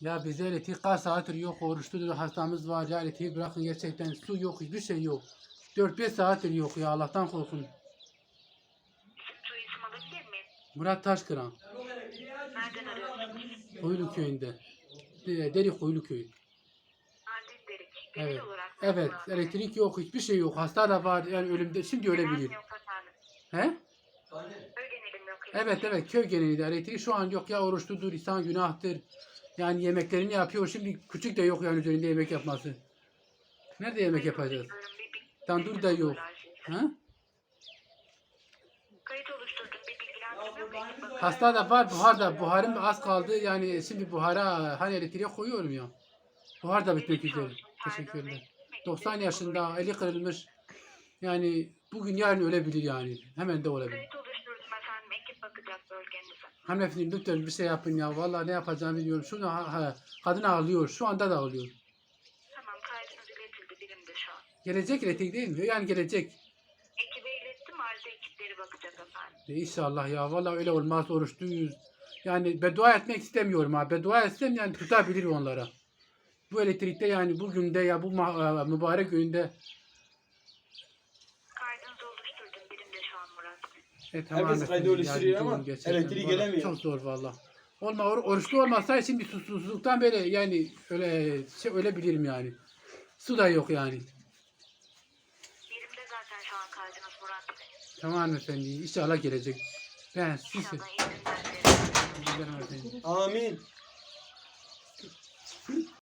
Ya bize elektrik kaç saattir yok oruçludur hastamız var ya elektriği bırakın gerçekten su yok hiçbir şey yok. 4-5 saattir yok ya Allah'tan korkun. Soy isim alabilir miyim? Murat Taşkıran Nereden arıyorsunuz? Kuyulu köyünde. De- Deri Kuyulu köyü. Adil Derik. Evet. olarak mı Evet elektrik yok hiçbir şey yok. Hasta da var yani ölümde şimdi ölebilir. Genel yok efendim. He? Yok. Evet evet köy genelinde elektrik şu an yok ya oruçludur insan günahtır. Yani yemeklerini yapıyor şimdi küçük de yok yani üzerinde yemek yapması. Nerede yemek yapacağız? Tandır da yok. Ha? Hasta da var buhar da buharım az kaldı yani şimdi buhara hani elektriğe koyuyorum ya. Buhar da bitmek üzere. Teşekkürler. neyse, 90 neyse, yaşında eli kırılmış. Yani bugün yarın ölebilir yani. Hemen de olabilir. Bakacak bölgenize. Hanımefendi lütfen bir şey yapın ya. Vallahi ne yapacağımı bilmiyorum. Şunu ha, ha, kadın ağlıyor. Şu anda da ağlıyor. Tamam kaydınız iletildi. Birimde şu an. Gelecek elektrik değil mi? Yani gelecek. Ekibe ilettim. Arıza ekipleri bakacak efendim. E inşallah ya. Vallahi öyle olmaz. Oruçluyuz. Yani beddua etmek istemiyorum ha. Beddua etsem yani tutabilir onlara. Bu elektrikte yani bugün de ya bu e, mübarek günde Kaydınızı oluşturdum. Birimde şu an Murat Bey. E, tamam Herkes efendim, kaydı oluşturuyor yardımcı ama olun gerçekten. elektriği Vallahi gelemiyor. Çok zor valla. Olma or- oruçlu olmasa şimdi susuzluktan böyle yani öyle şey ölebilirim yani. Su da yok yani. Birimde zaten şu an kaydınız Murat Bey. Tamam efendim. İnşallah gelecek. Ben siz İnşallah iyi günler dilerim. Efendim. Amin.